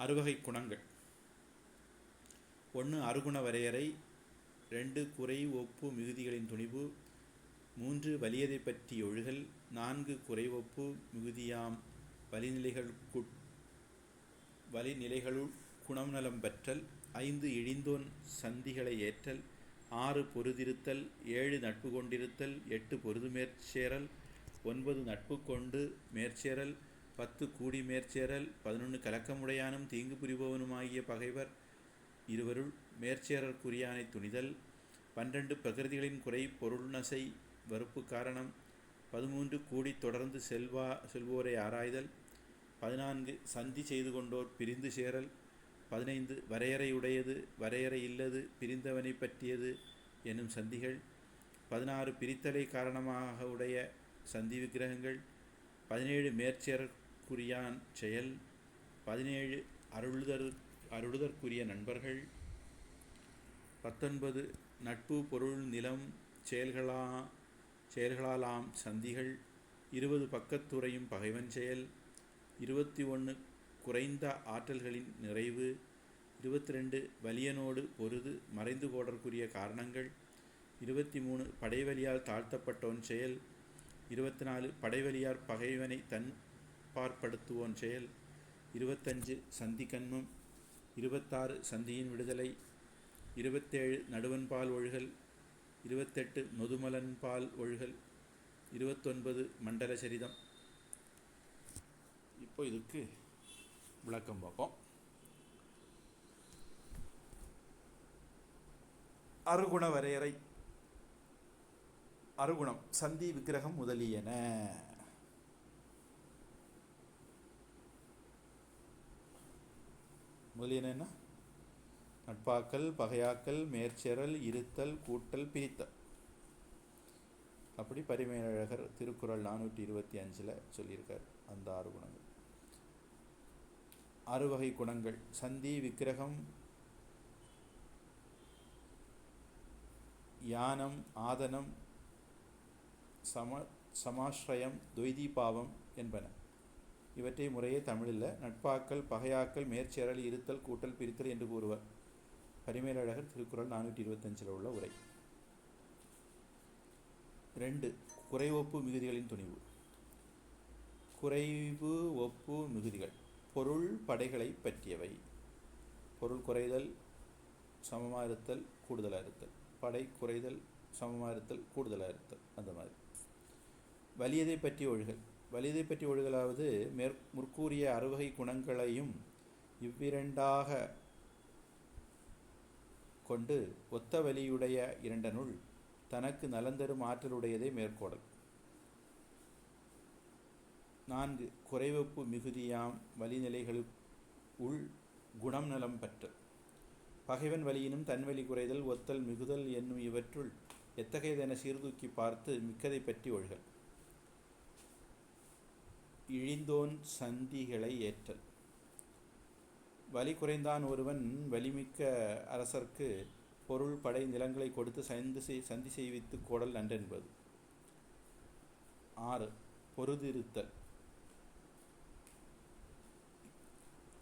அறுவகை குணங்கள். ஒன்று அறுகுண வரையறை ரெண்டு குறை ஒப்பு மிகுதிகளின் துணிவு மூன்று வலியதை பற்றி ஒழுகல் நான்கு குறைவொப்பு மிகுதியாம் வலிநிலைகளுக்கு வலிநிலைகளுள் குணம் நலம் பெற்றல் ஐந்து இழிந்தோன் சந்திகளை ஏற்றல் ஆறு பொருதிருத்தல் ஏழு நட்பு கொண்டிருத்தல் எட்டு பொருது மேற்சேரல் ஒன்பது நட்பு கொண்டு மேற்சேரல் பத்து கூடி மேற்சேரல் பதினொன்று கலக்கமுடையானும் தீங்கு புரிபவனுமாகிய பகைவர் இருவருள் மேற்சேரற்குரியானை துணிதல் பன்னிரண்டு பிரகிருதிகளின் குறை பொருள்நசை வறுப்பு காரணம் பதிமூன்று கூடி தொடர்ந்து செல்வா செல்வோரை ஆராய்தல் பதினான்கு சந்தி செய்து கொண்டோர் பிரிந்து சேரல் பதினைந்து வரையறையுடையது வரையறை இல்லது பிரிந்தவனை பற்றியது எனும் சந்திகள் பதினாறு பிரித்தலை காரணமாக உடைய சந்தி விக்கிரகங்கள் பதினேழு அருளுதற்குரியான் செயல். பதினேழு அருளுதற் அருளுதற்குரிய நண்பர்கள். பத்தொன்பது நட்பு பொருள் நிலம் செயல்களா செயல்களாலாம் சந்திகள். இருபது பக்கத்துறையும் பகைவன் செயல். இருபத்தி ஒன்று குறைந்த ஆற்றல்களின் நிறைவு. இருபத்தி ரெண்டு வலியனோடு பொருது மறைந்து போடற்குரிய காரணங்கள். இருபத்தி மூணு படைவலியால் தாழ்த்தப்பட்டோன் செயல். இருபத்தி நாலு படைவலியார் பகைவனை தன் பார்ப்படுத்துவோன் செயல். இருபத்தஞ்சு சந்தி கண்மம் இருபத்தாறு சந்தியின் விடுதலை இருபத்தேழு நடுவன்பால் ஒழுகல் இருபத்தெட்டு நொதுமலன்பால் ஒழுகல் இருபத்தொன்பது மண்டல சரிதம். இப்போ இதுக்கு விளக்கம் பார்ப்போம். அருகுண வரையறை அருகுணம் சந்தி விக்கிரகம் முதலியன. முதலியன என்ன? நட்பாக்கல் பகையாக்கல் மேற்செறல் இருத்தல் கூட்டல் பிரித்தல். அப்படி பரிமேலழகர் திருக்குறள் நானூற்றி இருபத்தி அஞ்சில் சொல்லியிருக்கார் அந்த ஆறு குணங்கள். ஆறு வகை குணங்கள். சந்தி விக்கிரகம் யானம் ஆதனம் சம சமாஸ்ரயம் துவைதி பாவம் என்பன. இவற்றை முறையே தமிழில் நட்பாக்கல் பகையாக்கல் மேற்சேரல் இருத்தல் கூட்டல் பிரித்தல் என்று கூறுவர். பரிமேலழகர் திருக்குறள் நானூற்றி இருபத்தஞ்சில் உள்ள உரை. ரெண்டு குறைவொப்பு மிகுதிகளின் துணிவு. குறைவு ஒப்பு மிகுதிகள். பொருள் படைகளை பற்றியவை. பொருள் குறைதல் சமமாக இருத்தல் கூடுதலாக இருத்தல். படை குறைதல் சமமாக இருத்தல் கூடுதலாக இருத்தல். அந்த மாதிரி. வலியதை பற்றி ஒழுகல். வலிதை பற்றி ஒழுகலாவது மேற் முற்கூறிய அறுவகை குணங்களையும் இவ்விரண்டாக கொண்டு ஒத்த வலியுடைய இரண்டனுள் தனக்கு நலந்தரும் ஆற்றலுடையதை மேற்கோடல். நான்கு குறைவப்பு மிகுதியாம் வழிநிலைகளுக்கு உள் குணம் நலம் பற்றல் பகைவன் வலியினும் தன்வலி குறைதல் ஒத்தல் மிகுதல் என்னும் இவற்றுள் எத்தகையதென சீர்தூக்கி பார்த்து மிக்கதை பற்றி ஒழுகல். இழிந்தோன் சந்திகளை ஏற்றல். வலி குறைந்தான் ஒருவன் வலிமிக்க அரசர்க்கு பொருள் படை நிலங்களை கொடுத்து சந்தி செய் சந்தி செய்வித்து கோடல் நன்றென்பது ஆறு. பொருதிருத்தல்.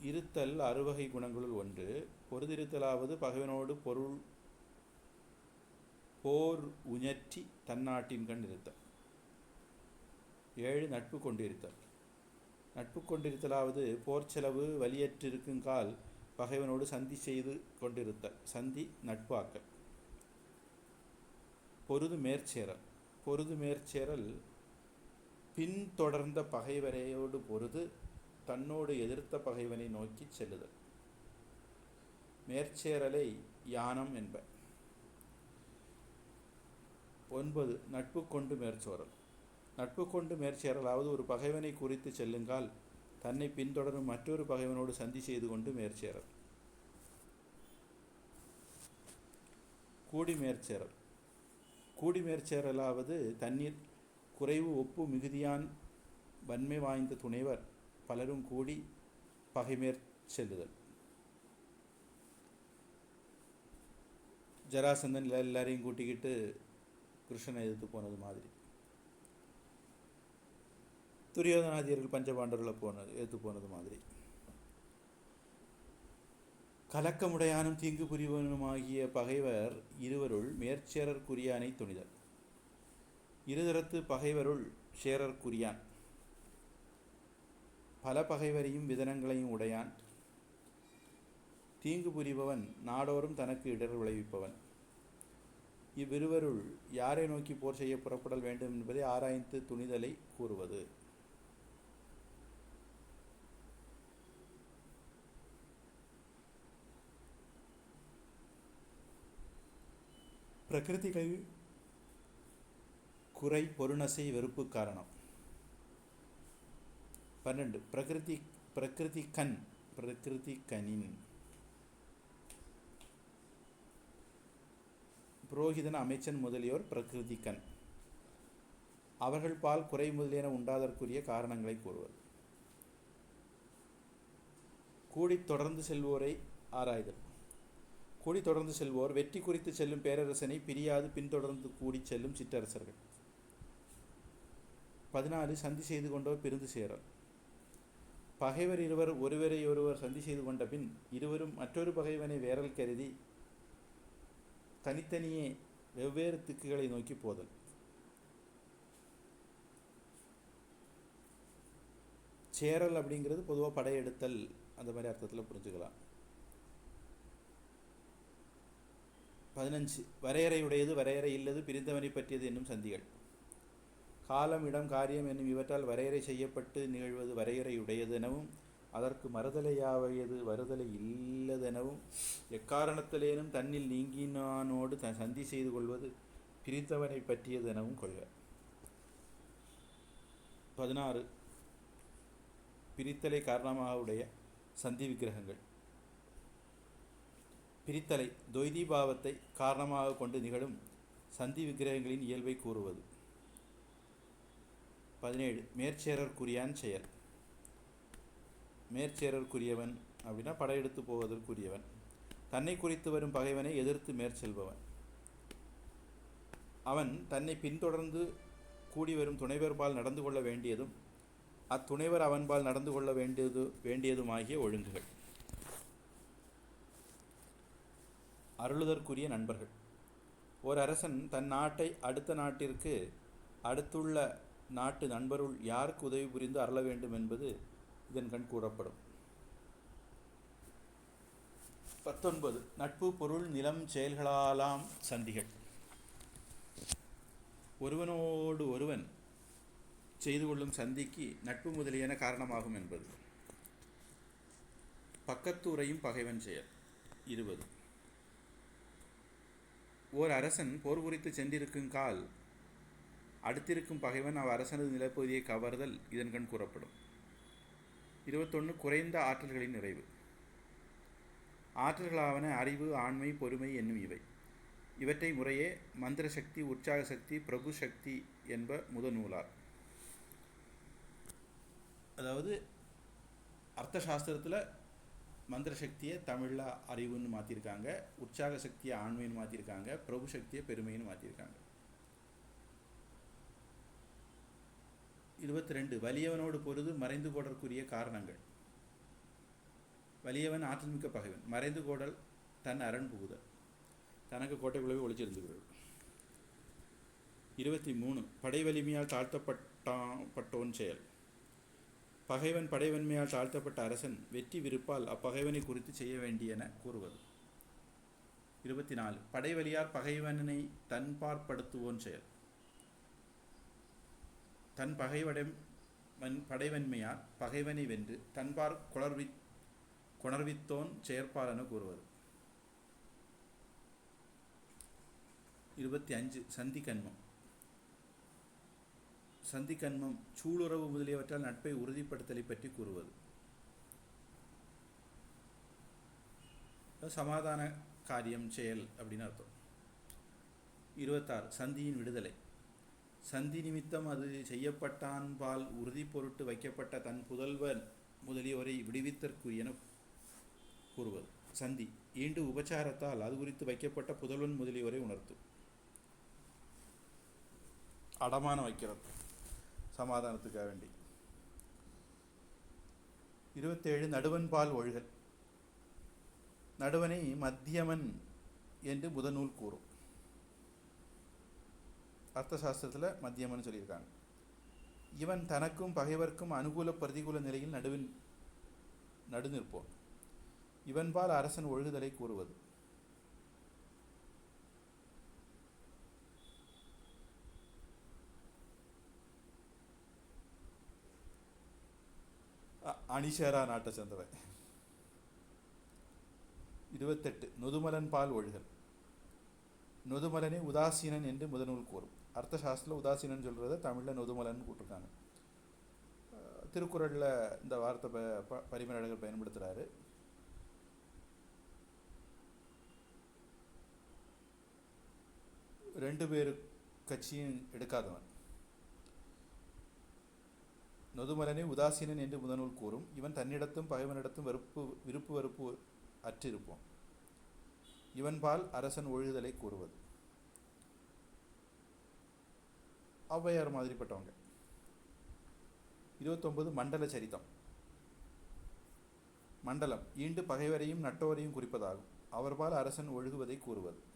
இருத்தல் அறுவகை குணங்களுள் ஒன்று. பொருதிருத்தலாவது பகைவனோடு பொருள் போர் உணர்ச்சி தன்னாட்டின் கண் இருத்தல். ஏழு. நட்பு கொண்டிருத்தல். நட்பு கொண்டிருத்தலாவது போர் செலவு வலியற்றிருக்குங்கால் பகைவனோடு சந்தி செய்து கொண்டிருத்தல். சந்தி நட்பாக்கல். பொருது மேற்சேரல். பொருது மேற்சேரல் பின்தொடர்ந்த பகைவரையோடு பொருது தன்னோடு எதிர்த்த பகைவனை நோக்கி செல்லுதல். மேற்சேரலை யானம் என்ப ஒன்பது நட்பு கொண்டு மேற்சோரல். நட்பு கொண்டு மேற்சேரலாவது ஒரு பகைவனை குறித்து செல்லுங்கால் தன்னை பின்தொடரும் மற்றொரு பகைவனோடு சந்தி செய்து கொண்டு மேற்சேரல் கூடி மேற்சேரல் கூடி மேற்சேரலாவது தண்ணீர் குறைவு ஒப்பு மிகுதியான் வன்மை வாய்ந்த துணைவர் பலரும் கூடி பகைமேற் செல்லுதல். ஜராசந்தன் எல்லாரையும் கூட்டிக்கிட்டு கிருஷ்ணனை எதிர்த்து போனது மாதிரி. துரியோதனாதியர்கள் பஞ்சபாண்டவர்களை போனது எடுத்து போனது மாதிரி. கலக்கமுடையானும் தீங்கு புரிவனுமாகிய பகைவர் இருவருள் மேற்சேரர் மேற்சேரற்குரியானை துணிதல். இருதரத்து பகைவருள் சேரர் குறியான் பல பகைவரையும் விதனங்களையும் உடையான். தீங்கு புரிபவன் நாடோறும் தனக்கு இடர் விளைவிப்பவன். இவ்விருவருள் யாரை நோக்கி போர் செய்ய புறப்படல் வேண்டும் என்பதை ஆராய்ந்து துணிதலை கூறுவது. பிரகிருதிகள் குறை பொருணசை வெறுப்பு காரணம். பன்னெண்டு. பிரகிருதி பிரகிருதி கண் பிரகிருதி கனின் புரோகிதன் அமைச்சன் முதலியோர் பிரகிருதி கண் அவர்கள் பால் குறை முதலியன உண்டாதற்குரிய காரணங்களை கூறுவது கூடித் தொடர்ந்து செல்வோரை ஆராய்தல். கூடி தொடர்ந்து செல்வோர் வெற்றி குறித்து செல்லும் பேரரசனை பிரியாது பின்தொடர்ந்து கூடி செல்லும் சிற்றரசர்கள். பதினாலு சந்தி செய்து கொண்டோர் பிரிந்து சேரல். பகைவர் இருவர் ஒருவரை ஒருவர் சந்தி செய்து கொண்ட பின் இருவரும் மற்றொரு பகைவனை வேறல் கருதி தனித்தனியே வெவ்வேறு திக்குகளை நோக்கி போதல். சேரல் அப்படிங்கிறது பொதுவாக படையெடுத்தல் அந்த மாதிரி அர்த்தத்தில் புரிஞ்சுக்கலாம். பதினஞ்சு. வரையறையுடையது வரையறை இல்லது பிரிந்தவனை பற்றியது என்னும் சந்திகள். காலம் இடம் காரியம் என்னும் இவற்றால் வரையறை செய்யப்பட்டு நிகழ்வது வரையறையுடையதெனவும் அதற்கு மறுதலையாவையது வருதலை இல்லதெனவும் எக்காரணத்திலேனும் தன்னில் நீங்கினானோடு த சந்தி செய்து கொள்வது பிரித்தவனை பற்றியதெனவும் கொள்க. பதினாறு. பிரித்தலை காரணமாக உடைய சந்தி விக்கிரகங்கள். பிரித்தலை தொய்தி காரணமாக கொண்டு நிகழும் சந்தி விக்கிரகங்களின் இயல்பை கூறுவது. பதினேழு மேற்சேரற்குரியான் செயல். மேற்சேரற்குரியவன் அப்படின்னா படையெடுத்து போவதற்குரியவன். தன்னை குறித்து வரும் பகைவனை எதிர்த்து மேற்செல்பவன். அவன் தன்னை பின்தொடர்ந்து கூடி வரும் துணைவர்பால் நடந்து கொள்ள வேண்டியதும் அத்துணைவர் அவன்பால் நடந்து கொள்ள வேண்டியது வேண்டியதுமாகிய ஒழுங்குகள். அருளுதற்குரிய நண்பர்கள். ஒரு அரசன் தன் நாட்டை அடுத்த நாட்டிற்கு அடுத்துள்ள நாட்டு நண்பருள் யாருக்கு உதவி புரிந்து அருள வேண்டும் என்பது இதன் கண் கூறப்படும். பத்தொன்பது நட்பு பொருள் நிலம் செயல்களாலாம் சந்திகள். ஒருவனோடு ஒருவன் செய்து கொள்ளும் சந்திக்கு நட்பு முதலியன காரணமாகும் என்பது. பக்கத்துறையும் பகைவன் செயல். இருபது ஓர் அரசன் போர் குறித்து சென்றிருக்கும் கால். அடுத்திருக்கும் பகைவன் அவ் அரசனது நிலப்பகுதியை கவர்தல் இதன்கண் கூறப்படும். இருபத்தொன்று குறைந்த ஆற்றல்களின் நிறைவு. ஆற்றல்களாவன அறிவு ஆண்மை பொறுமை என்னும் இவை. இவற்றை முறையே மந்திர சக்தி உற்சாக சக்தி பிரபு சக்தி என்ப முதநூலார் அதாவது அர்த்த சாஸ்திரத்தில் மந்திர சக்தியை தமிழில் அறிவுன்னு மாற்றிருக்காங்க உற்சாக சக்தியை ஆண்மைன்னு மாற்றிருக்காங்க பிரபு சக்தியை பெருமைன்னு மாற்றிருக்காங்க இருபத்தி ரெண்டு வலியவனோடு பொருது மறைந்து கோடற்குரிய காரணங்கள். வலியவன் ஆற்றல் மிக்க பகைவன் மறைந்து கோடல் தன் அரண் புகுதல். தனக்கு கோட்டைக்குள்ளவே ஒழிச்சிருந்துகிறது இருபத்தி மூணு படை வலிமையால் தாழ்த்தப்பட்டான் பட்டோன் செயல். பகைவன் படைவன்மையால் தாழ்த்தப்பட்ட அரசன் வெற்றி விருப்பால் அப்பகைவனை குறித்து செய்ய வேண்டியன கூறுவது. இருபத்தி நாலு படைவலியார் பகைவனை தன்பார்ப்படுத்துவோன் செயல். தன் பகைவடை வன் படைவன்மையார் பகைவனை வென்று தன்பார் குளர்வி குணர்வித்தோன் செயற்பார் என கூறுவது. இருபத்தி அஞ்சு. சந்தி சந்திக்கன்மம் சூளுறவு முதலியவற்றால் நட்பை உறுதிப்படுத்தலை பற்றி கூறுவது. சமாதான காரியம் செயல் அப்படின்னு அர்த்தம். இருபத்தாறு சந்தியின் விடுதலை. சந்தி நிமித்தம் அது செய்யப்பட்டான் பால் உறுதி பொருட்டு வைக்கப்பட்ட தன் புதல்வன் முதலியோரை விடுவித்தற்குரியன கூறுவது. சந்தி ஈண்டு உபச்சாரத்தால் அது குறித்து வைக்கப்பட்ட புதல்வன் முதலியோரை உணர்த்தும் அடமானம் வைக்கிறது. சமாதானத்துக்காக வேண்டி. இருபத்தேழு நடுவன் பால் ஒழுகல். நடுவனை மத்தியமன் என்று முதநூல் கூறும். அர்த்த சாஸ்திரத்தில் மத்தியமன் சொல்லியிருக்காங்க. இவன் தனக்கும் பகைவர்க்கும் அனுகூல பிரதிகூல நிலையில் நடுவின் நடுநிற்போன். இவன்பால் அரசன் ஒழுகுதலை கூறுவது. அணிஷேரா நாட்டை சேர்ந்தவன் இருபத்தெட்டு நொதுமலன் பால் ஒழுகல். நொதுமலனே உதாசீனன் என்று முதநூல் கூறும். அர்த்த சாஸ்திரத்தில் உதாசீனன் சொல்கிறத தமிழில் நொதுமலன் கூட்டிருக்காங்க திருக்குறளில் இந்த வார்த்தை ப ப பரிமேலழகர் பயன்படுத்துகிறாரு ரெண்டு பேர் கட்சியும் எடுக்காதவன். நொதுமலனை உதாசீனன் என்று முதநூல் கூறும். இவன் தன்னிடத்தும் பகைவனிடத்தும் வெறுப்பு விருப்பு வெறுப்பு அற்றிருப்போம். இவன்பால் அரசன் ஒழுதலை கூறுவது. ஔவையார் மாதிரிப்பட்டவங்க. இருபத்தொன்பது மண்டல சரிதம். மண்டலம் ஈண்டு பகைவரையும் நட்டோரையும் குறிப்பதாகும். அவர்பால் அரசன் ஒழுகுவதை கூறுவது.